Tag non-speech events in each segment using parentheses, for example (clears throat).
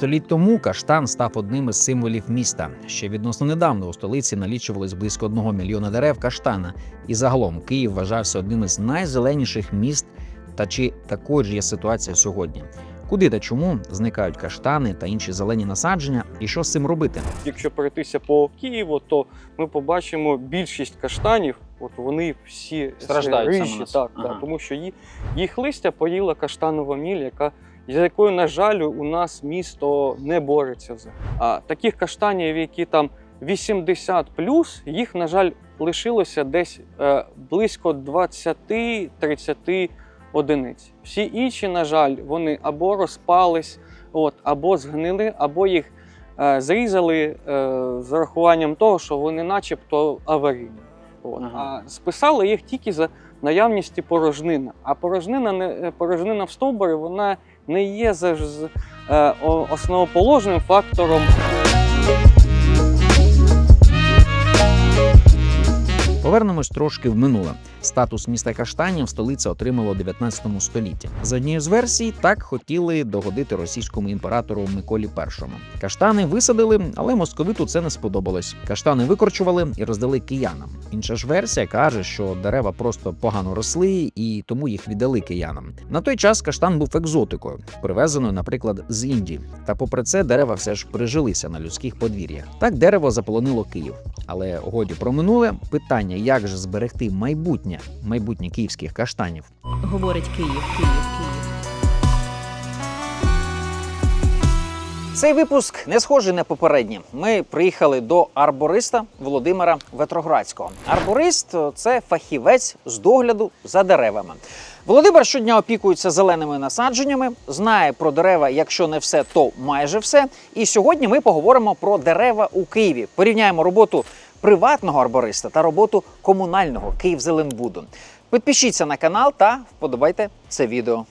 Століть тому каштан став одним із символів міста. Ще відносно недавно у столиці налічувалось близько одного мільйона дерев каштана, і загалом Київ вважався одним із найзеленіших міст. Та чи також є ситуація сьогодні? Куди та чому зникають каштани та інші зелені насадження, і що з цим робити? Якщо пройтися по Києву, то ми побачимо більшість каштанів. От вони всі Страждають рижі, так, Ага. так, тому що їх листя поїла каштанова міль, яка з якою, на жаль, у нас місто не бореться вже. А таких каштанів, які там 80 їх, на жаль, лишилося десь е, близько 20-30 одиниць. Всі інші, на жаль, вони або розпались, от, або згнили, або їх е, зрізали е, з урахуванням того, що вони начебто аварійні. От. Ага. А списали їх тільки за наявністю порожнина. А порожнина, не, е, порожнина в стовбурі вона не є е, основоположним фактором Повернемось трошки в минуле. Статус міста каштанів столиця отримала у 19 столітті. За однією з версій, так хотіли догодити російському імператору Миколі І. Каштани висадили, але московиту це не сподобалось. Каштани викорчували і роздали киянам. Інша ж версія каже, що дерева просто погано росли і тому їх віддали киянам. На той час каштан був екзотикою, привезеною, наприклад, з Індії. Та попри це дерева все ж прижилися на людських подвір'ях. Так дерево заполонило Київ. Але годі про минуле питання, як же зберегти майбутнє, майбутнє київських каштанів. Говорить Київ, Київ, Київ. Цей випуск не схожий на попередні. Ми приїхали до арбориста Володимира Ветроградського. Арборист це фахівець з догляду за деревами. Володимир щодня опікується зеленими насадженнями, знає про дерева, якщо не все, то майже все. І сьогодні ми поговоримо про дерева у Києві. Порівняємо роботу приватного арбориста та роботу комунального Київзеленбуду. Підпишіться на канал та вподобайте це відео.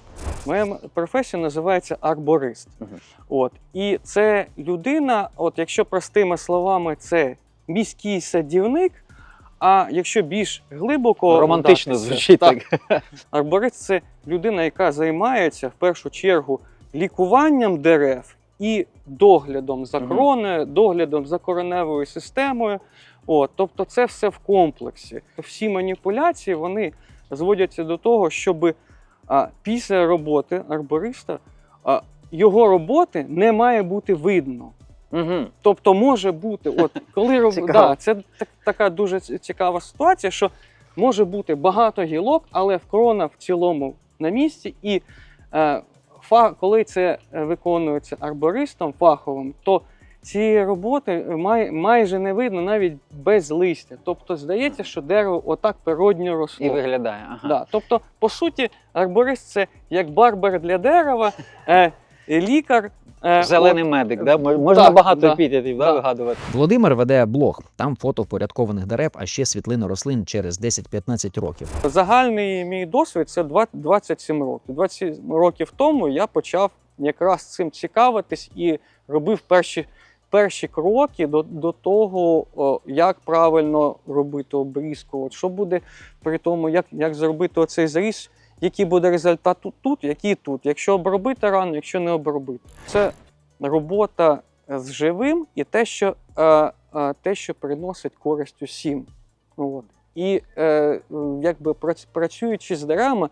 Моя професія називається арборист. Мгм. От. І це людина, от якщо простими словами, це міський садівник. А якщо більш глибоко Романтично вдатися, звучить так. Арборист це людина, яка займається в першу чергу лікуванням дерев і доглядом за кроною, доглядом за кореневою системою. От, тобто, це все в комплексі. Всі маніпуляції вони зводяться до того, щоб а, після роботи арбориста а, його роботи не має бути видно. Угу. Тобто може бути, от (laughs) коли роб... Да, це так, така дуже цікава ситуація, що може бути багато гілок, але крона в цілому на місці, і е, фа... коли це е, виконується арбористом фаховим, то ці роботи май... майже не видно навіть без листя. Тобто здається, що дерево отак природньо росло. І виглядає. Ага. Да. Тобто, по суті, арборист це як барбер для дерева, е, лікар. е, Зелений от, медик, да? Можна так, багато да, епітетів да, да. вигадувати. Володимир веде блог. Там фото впорядкованих дерев, а ще світлини рослин через 10-15 років. Загальний мій досвід це 20 27 років. 27 років тому я почав якраз цим цікавитись і робив перші, перші кроки до, до того, о, як правильно робити обрізку. От що буде при тому, як, як зробити оцей зріз, який буде результат тут, тут, який тут. Якщо обробити рано, якщо не обробити. Це робота з живим і те, що, е, е, те, що приносить користь усім. От. І е, якби працюючи з деревами,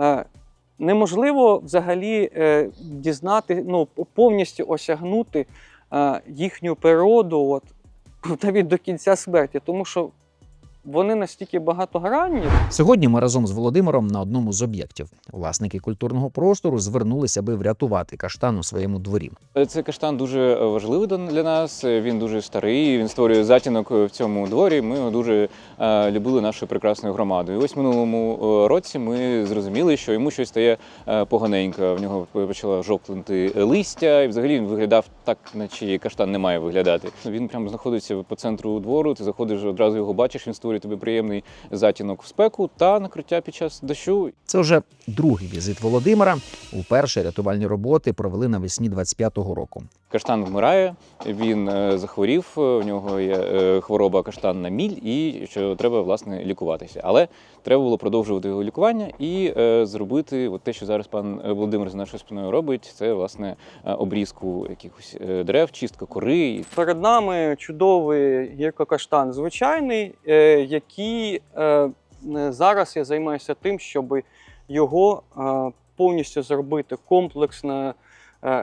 е, неможливо взагалі е, дізнати, ну, повністю осягнути їхню природу от, (clears throat) навіть до кінця смерті, тому що вони настільки багатогранні. Сьогодні ми разом з Володимиром на одному з об'єктів. Власники культурного простору звернулися, аби врятувати каштан у своєму дворі. Цей каштан дуже важливий до- для нас. Він дуже старий. Він створює затінок в цьому дворі. Ми його дуже е, любили нашою прекрасною громадою. І ось минулому е, році ми зрозуміли, що йому щось стає е, поганенько. В нього почало жовкнути листя, і взагалі він виглядав так, наче каштан не має виглядати. Він прямо знаходиться по центру двору. Ти заходиш одразу його бачиш. Він створює тобі приємний затінок в спеку та накриття під час дощу. Це вже другий візит Володимира. Уперше рятувальні роботи провели навесні 25-го року. Каштан вмирає, він е, захворів, е, у нього є е, хвороба каштан на міль, і що треба власне лікуватися. Але треба було продовжувати його лікування і зробити от те, що зараз пан Володимир за нашою спиною робить, це власне обрізку якихось дерев, чистка кори. Перед нами чудовий гіркокаштан звичайний, який зараз я займаюся тим, щоб його повністю зробити комплексно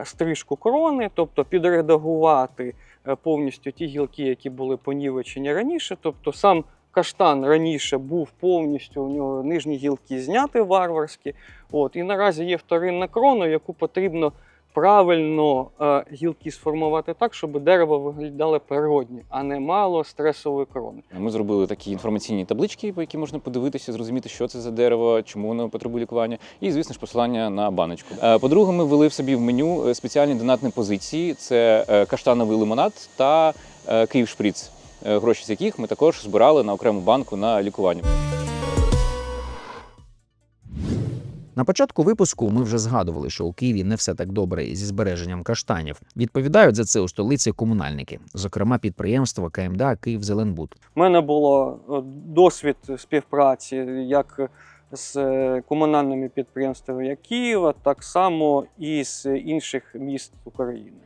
стрижку корони, тобто підредагувати е, повністю ті гілки, які були понівечені раніше. Тобто сам каштан раніше був повністю у нього нижні гілки зняти варварські. От, і наразі є вторинна крона, яку потрібно правильно е, гілки сформувати так, щоб дерево виглядало природні, а не мало стресової крони. Ми зробили такі інформаційні таблички, по які можна подивитися, зрозуміти, що це за дерево, чому воно потребує лікування, і звісно ж посилання на баночку. Е, По-друге, ми ввели в собі в меню е, спеціальні донатні позиції: це каштановий лимонад та Київшприц, е, гроші з яких ми також збирали на окрему банку на лікування. На початку випуску ми вже згадували, що у Києві не все так добре зі збереженням каштанів. Відповідають за це у столиці комунальники, зокрема підприємство КМДА «Київзеленбуд». У мене було е, досвід співпраці як з е, комунальними підприємствами як Києва, так само і з інших міст України.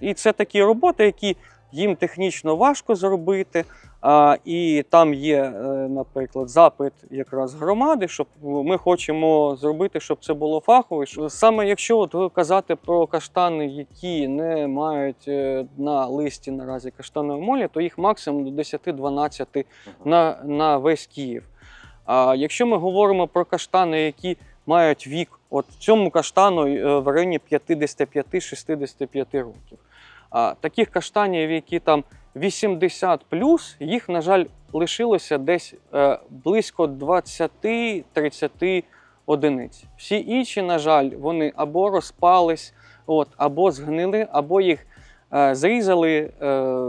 І це такі роботи, які їм технічно важко зробити. І там є, е, наприклад, запит якраз громади, щоб ми хочемо зробити, щоб це було фахово. Саме якщо от казати про каштани, які не мають е, на листі наразі каштанової молі, то їх максимум до 10-12 на, на весь Київ. А якщо ми говоримо про каштани, які мають вік, от цьому каштану е, в районі 55-65 років. А таких каштанів, які там 80 їх, на жаль, лишилося десь е, близько 20-30 одиниць. Всі інші, на жаль, вони або розпались, от, або згнили, або їх е, зрізали е,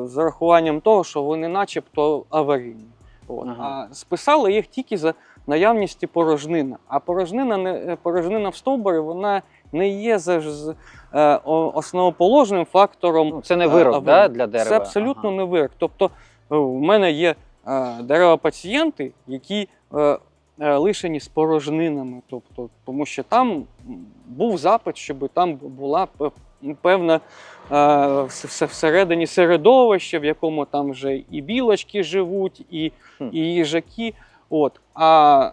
з урахуванням того, що вони начебто аварійні. От. Ага. А списали їх тільки за наявністю порожнина. А порожнина, не, порожнина в стовбурі вона не є о- основоположним фактором Ну, це не вирок а, да, для дерева. Це абсолютно Ага. не вирок. Тобто е, в мене є е, дерева-пацієнти, які е, е, лишені з порожнинами. Тобто, тому що там був запит, щоб там була певна е, вс- вс- всередині середовище, в якому там вже і білочки живуть, і, і їжаки. От. А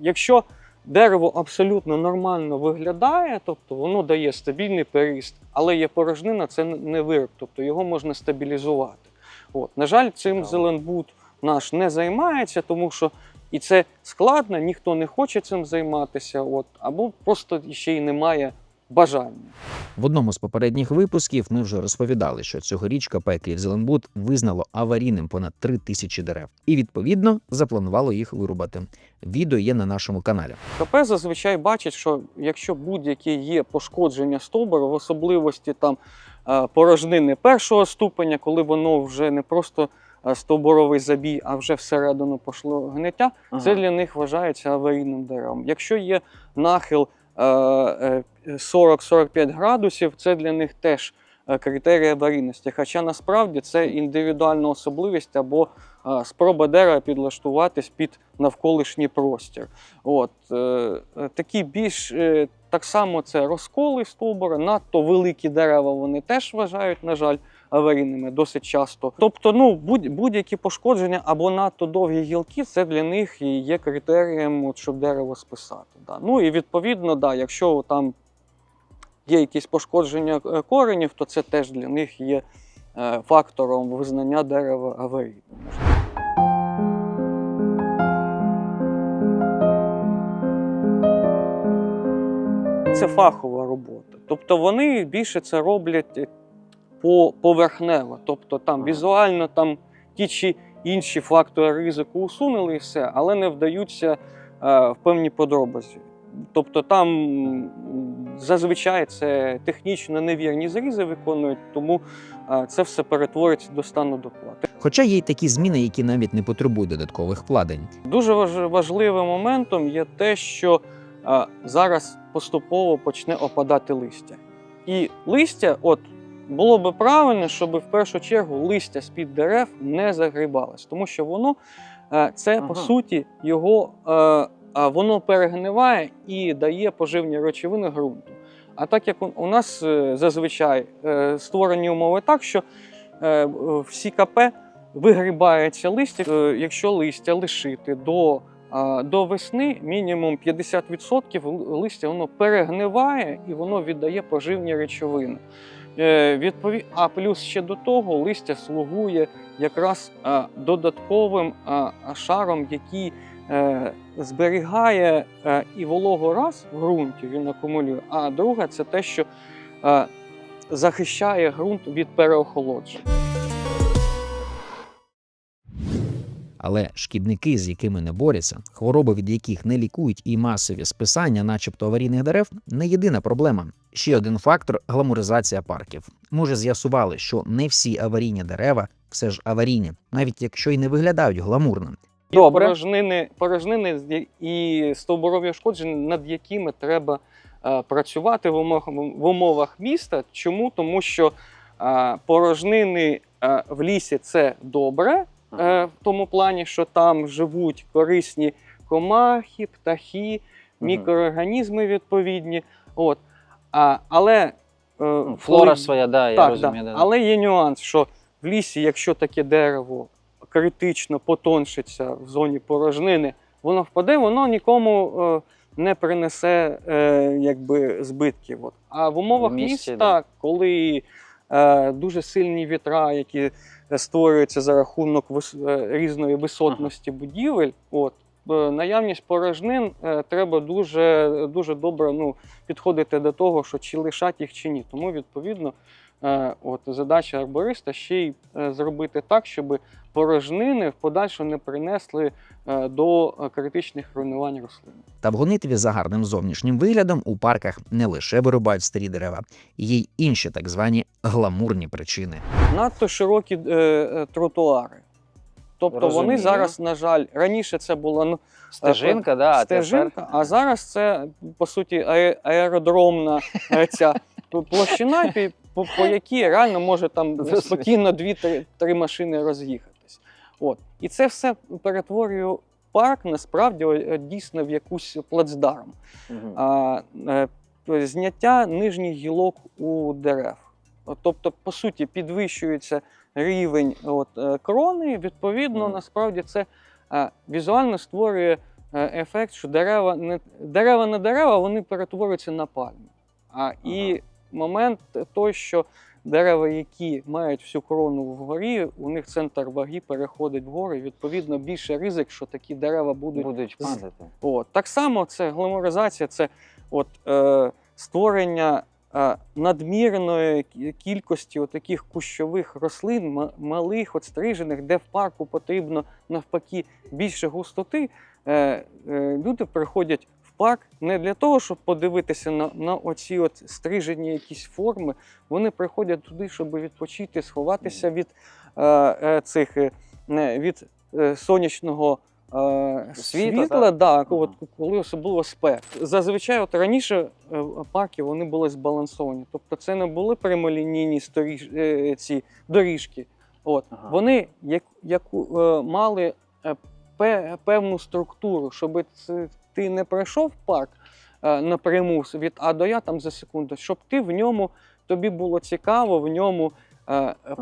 якщо дерево абсолютно нормально виглядає, тобто воно дає стабільний періст, але є порожнина, це не вирок, тобто його можна стабілізувати. От. На жаль, цим. Зеленбуд наш не займається, тому що і це складно, ніхто не хоче цим займатися, от, або просто ще й немає бажання. В одному з попередніх випусків ми вже розповідали, що цьогоріч КП «Київзеленбуд» визнало аварійним понад три тисячі дерев і відповідно запланувало їх вирубати. Відео є на нашому каналі. КП зазвичай бачить, що якщо будь-які є пошкодження стовбура, в особливості там е, порожнини першого ступеня, коли воно вже не просто е, стовбуровий забій, а вже всередину пішло гниття, Ага. це для них вважається аварійним деревом. Якщо є нахил 40-45 градусів, це для них теж е, критерій аварійності. Хоча насправді це індивідуальна особливість або е, спроба дерева підлаштуватись під навколишній простір. От, е, е, такі більш е, так само це розколи стовбура, надто великі дерева вони теж вважають, на жаль, аварійними досить часто. Тобто, ну, будь, будь-які пошкодження або надто довгі гілки, це для них і є критерієм, от, щоб дерево списати. Да. Ну і відповідно, да, якщо там є якісь пошкодження е, коренів, то це теж для них є е, фактором визнання дерева аварійним. Це фахова робота. Тобто вони більше це роблять поверхнево. Тобто там візуально там ті чи інші фактори ризику усунули і все, але не вдаються е, в певні подробиці. Тобто там зазвичай це технічно невірні зрізи виконують, тому е, це все перетвориться до стану доплати. Хоча є й такі зміни, які навіть не потребують додаткових вкладень. Дуже важливим моментом є те, що е, зараз поступово почне опадати листя. І листя, от було би правильно, щоб в першу чергу листя з-під дерев не загрібалось, тому що воно е, це Ага. по суті його е, воно перегниває і дає поживні речовини ґрунту. А так як у- нас е, зазвичай створені умови так, що всі КП вигрібається листя, якщо листя лишити до, до весни, мінімум 50% листя воно перегниває і воно віддає поживні речовини. Е. А плюс ще до того листя слугує якраз додатковим а, а, шаром, який е, зберігає е, і вологу раз в ґрунті, він акумулює, а друге це те, що е, захищає ґрунт від переохолодження. Але шкідники, з якими не борються, хвороби, від яких не лікують, і масові списання, начебто аварійних дерев, не єдина проблема. Ще один фактор гламуризація парків. Ми вже з'ясували, що не всі аварійні дерева все ж аварійні, навіть якщо й не виглядають гламурно. Добре. порожнини, порожнини і стовбурові ушкодження, над якими треба е, працювати в умовах, в умовах міста. Чому? Тому що е, порожнини е, в лісі це добре, е, в тому плані, що там живуть корисні комахи, птахи, мікроорганізми відповідні. От. А, але е, Ну, Флора коли- своя, да, я так, розумію. да. да. Але є нюанс, що в лісі, якщо таке дерево критично потоншиться в зоні порожнини, воно впаде, воно нікому е, не принесе е, якби, збитків. От. А в умовах В місті, міста, коли е, дуже сильні вітра, які створюються за рахунок вис- е, різної висотності будівель, от, наявність порожнин е, треба дуже, дуже добре ну, підходити до того, що чи лишать їх чи ні. Тому відповідно. Е, От задача арбориста ще й зробити так, щоб порожнини в подальшому не принесли до критичних руйнувань рослин. Та в гонитві за гарним зовнішнім виглядом у парках не лише вирубають старі дерева, є й інші так звані гламурні причини. Надто широкі е, е, тротуари. Тобто вони зараз, на жаль, раніше це було ну, Стежинка, да, а стежинка, тепер... а зараз це по суті аеродромна е, (laughs) ця площина, по, по якій реально може там спокійно дві-три три машини роз'їхатись. От. І це все перетворює парк насправді е, дійсно в якусь плацдарм. Мгм. А, е, зняття нижніх гілок у дерев. Тобто, по суті, підвищується рівень от, е, крони. Відповідно, Мгм. насправді це е, візуально створює е, ефект, що дерева не дерева на дерева вони перетворюються на пальми. А і момент той, що дерева, які мають всю крону вгорі, у них центр ваги переходить вгору, і відповідно більше ризик, що такі дерева будуть Будуть падати. От. Так само це гламуризація, це от, е, створення надмірної кількості таких кущових рослин, малих, от стрижених, де в парку потрібно навпаки більше густоти. Е, е, люди приходять в парк не для того, щоб подивитися на, на оці от стрижені якісь форми. Вони приходять туди, щоб відпочити, сховатися від е, цих від сонячного. Е, Світла, Світла, так? да, Ага. от, коли особливо спек. Зазвичай, от раніше е, парки вони були збалансовані. Тобто це не були прямолінійні сторіж, е, ці доріжки. От. Ага. Вони як, яку, е, мали е, пе- певну структуру, щоб це, ти не пройшов парк е, напряму з- від А до Я там за секунду, щоб ти в ньому тобі було цікаво в ньому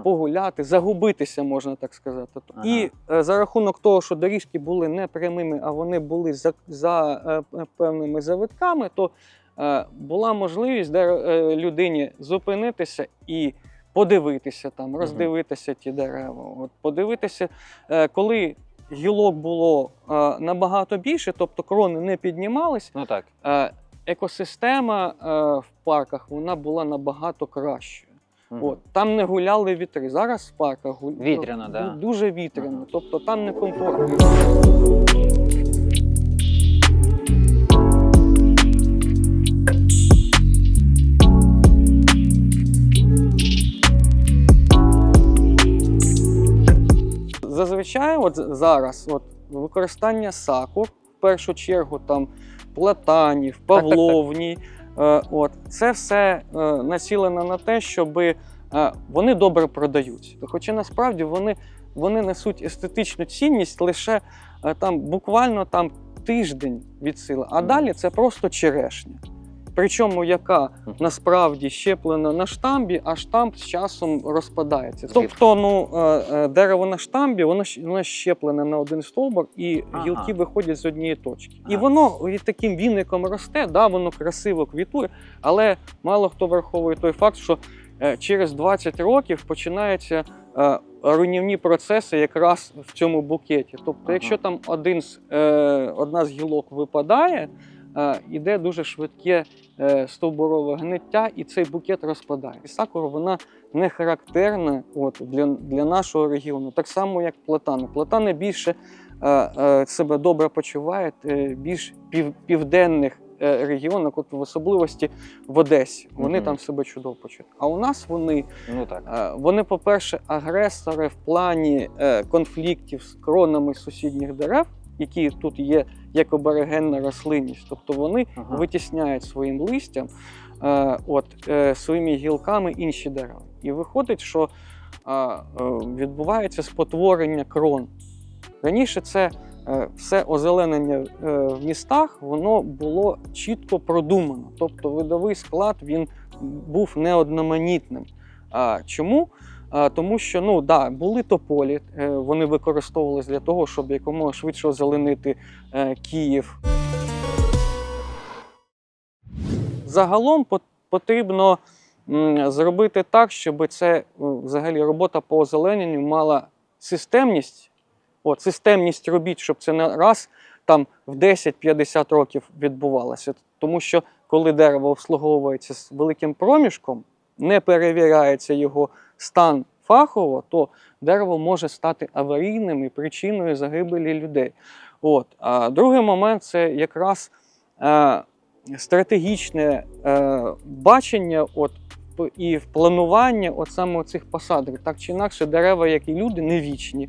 погуляти, загубитися, можна так сказати. Ага. І е, за рахунок того, що доріжки були не прямими, а вони були за, за е, певними завитками, то е, була можливість де, е, людині зупинитися і подивитися там, роздивитися ті дерева. От, подивитися, е, коли гілок було е, набагато більше, тобто крони не піднімались, Ну так. е, екосистема е, в парках вона була набагато Мгм. От, там не гуляли вітри. Зараз в парках гу... Вітряно, ду- да. дуже вітряно, Ага. тобто там некомфортно. Зазвичай, от зараз, от використання сакур, в першу чергу там платанів, так, так. павловні. Е, от, це все е, націлено на те, щоб е, вони добре продаються. Хоча насправді вони, вони несуть естетичну цінність лише там буквально там тиждень від сили, а далі це просто черешня. Причому яка насправді щеплена на штамбі, а штамб з часом розпадається. Тобто, ну е, е, дерево на штамбі, воно воно щеплене на один стовбур, і Ага. гілки виходять з однієї точки. І воно і таким віником росте, да, воно красиво квітує, але мало хто враховує той факт, що е, через 20 років починаються е, руйнівні процеси якраз в цьому букеті. Тобто, Ага. якщо там один з, е, одна з гілок випадає, е, іде дуже швидке е, стовбурове гниття, і цей букет розпадає. І сакура вона не характерна от, для, для нашого регіону, так само як платани. Платани більше е, е, себе добре почувають е, більш пів, південних е, регіонах, от в особливості в Одесі. Вони Мгм. там себе чудово почують. А у нас вони Ну так. Е, Вони, по-перше, агресори в плані е, конфліктів з кронами сусідніх дерев, які тут є як аборигенна рослинність. Тобто вони Ага. витісняють своїм листям, е, от, е, своїми гілками інші дерева. І виходить, що е, е, відбувається спотворення крон. Раніше це е, все озеленення е, в містах воно було чітко продумано. Тобто видовий склад він був неодноманітним. А, чому? А, тому що ну, да, були тополі, е, вони використовувалися для того, щоб якомога швидше озеленити е, Київ. Загалом потрібно зробити так, щоб це е, взагалі робота по озелененню мала системність, от, системність робіт, щоб це не раз там в 10-50 років відбувалося. Тому що коли дерево обслуговується з великим проміжком, не перевіряється його стан фахово, то дерево може стати аварійним і причиною загибелі людей. От. А другий момент це якраз е, стратегічне е, бачення от, і планування от саме цих посадок. Так чи інакше, дерева, як і люди, не вічні.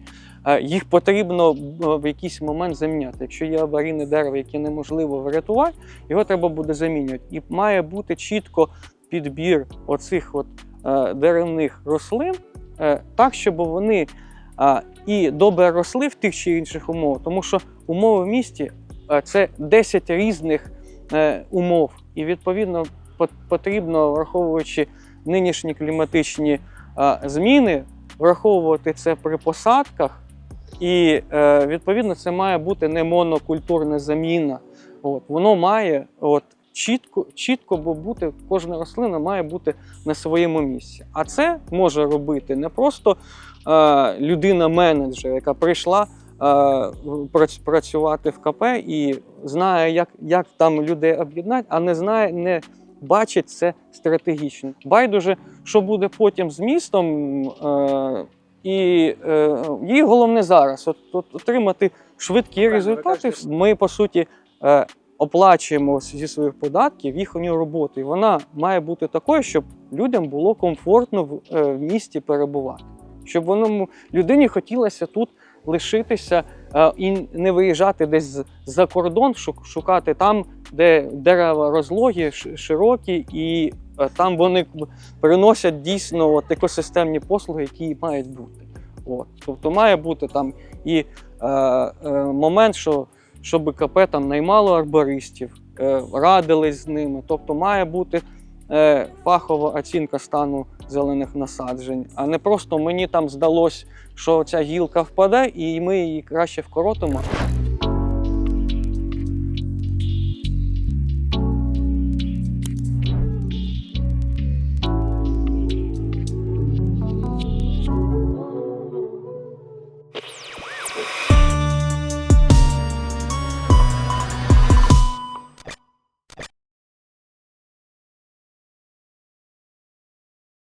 Їх потрібно е, в якийсь момент заміняти. Якщо є аварійне дерево, яке неможливо врятувати, його треба буде замінювати. І має бути чітко підбір оцих от, деревних рослин е, так, щоб вони е, і добре росли в тих чи інших умовах, тому що умови в місті е, це 10 різних е, умов, і відповідно потрібно, враховуючи нинішні кліматичні е, зміни, враховувати це при посадках. І е, відповідно це має бути не монокультурна заміна. От, воно має от, чітко, чітко бо бути, кожна рослина має бути на своєму місці. А це може робити не просто е, людина-менеджер, яка прийшла е, працювати в КП і знає, як, як там людей об'єднати, а не знає, не бачить це стратегічно. Байдуже, що буде потім з містом. Е, і е, їй головне зараз от, от, отримати швидкі результати. Ми, по суті, е, оплачуємо зі своїх податків їхню роботу. І вона має бути такою, щоб людям було комфортно в, е, в місті перебувати. Щоб воно людині хотілося тут лишитися е, і не виїжджати десь за кордон, шук- шукати там, де дерева розлогі, широкі, і е, там вони приносять дійсно от екосистемні послуги, які мають бути. От. Тобто має бути там і е, е, момент, що щоб КП там наймало арбористів, е, радились з ними. Тобто має бути е, фахова оцінка стану зелених насаджень, а не просто мені там здалось, що ця гілка впаде, і ми її краще вкоротимо.